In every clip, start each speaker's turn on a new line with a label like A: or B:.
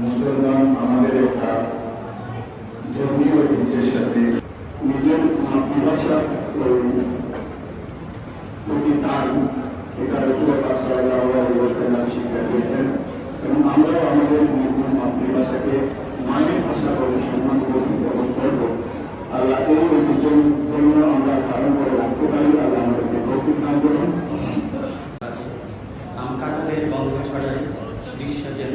A: মুসলমান আমাদের একটা ধর্মীয় ঐতিহ্যের সাথে নিজের মাতৃভাষা প্রতি টান এটা শিক্ষা দিয়েছেন এবং আমরাও আমাদের নিজ মাতৃভাষাকে মায়ের ভাষা বলে সম্মান করব এবং করব। আল্লাহ এই ঐতিহ্য জন্য আমরা ধারণ করে রাখতে পারি আল্লাহ আমাদেরকে তৌফিক দান করুন।
B: আছে আম কাঁঠালের গন্ধ ছড়ায় দৃশ্য যেন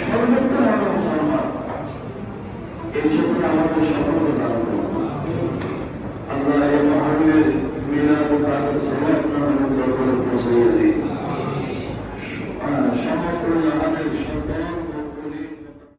A: সর্বোত্তম আমাদের সম্মান এই জন্য আমাদের সকলকে দান করুন আল্লাহ এ মহানের মিলাদ ও তাকে সমগ্র আমাদের সকল